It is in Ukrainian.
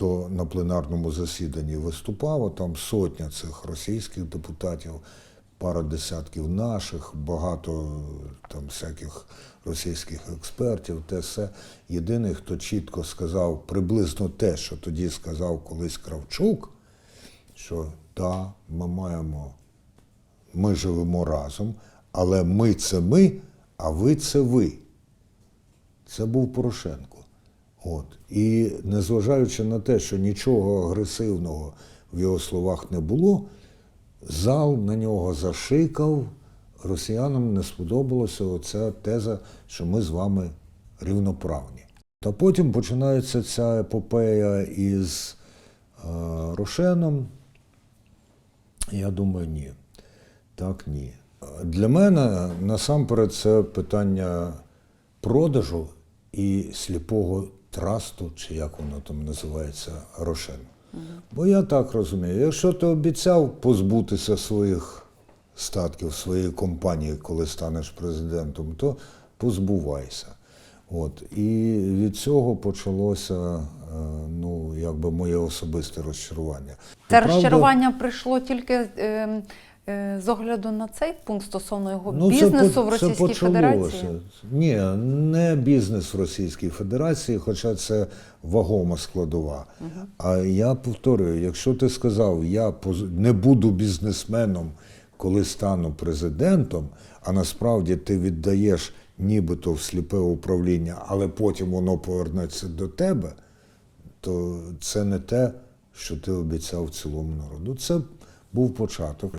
хто на пленарному засіданні виступав, а там сотня цих російських депутатів, пара десятків наших, багато там всяких російських експертів, те все. Єдиний, хто чітко сказав приблизно те, що тоді сказав колись Кравчук, що да, ми маємо, ми живемо разом, але ми це ми, а ви це ви. Це був Порошенко. От. І незважаючи на те, що нічого агресивного в його словах не було, зал на нього зашикав, росіянам не сподобалася оця теза, що ми з вами рівноправні. Та потім починається ця епопея із е, Рошеном. Я думаю, ні. Так, ні. Для мене насамперед це питання продажу і сліпого трасту, чи як воно там називається, Рошен. Бо я так розумію, якщо ти обіцяв позбутися своїх статків, своєї компанії, коли станеш президентом, то позбувайся. От. І від цього почалося е, ну, якби моє особисте розчарування. Це Правда, розчарування прийшло тільки е, з огляду на цей пункт стосовно його Ну, бізнесу по- в Російській це. Федерації. Ні, не бізнес в Російській Федерації, хоча це вагома складова. А я повторюю, якщо ти сказав, я не буду бізнесменом, коли стану президентом, а насправді ти віддаєш нібито в сліпе управління, але потім воно повернеться до тебе, то це не те, що ти обіцяв цілому народу. Це був початок.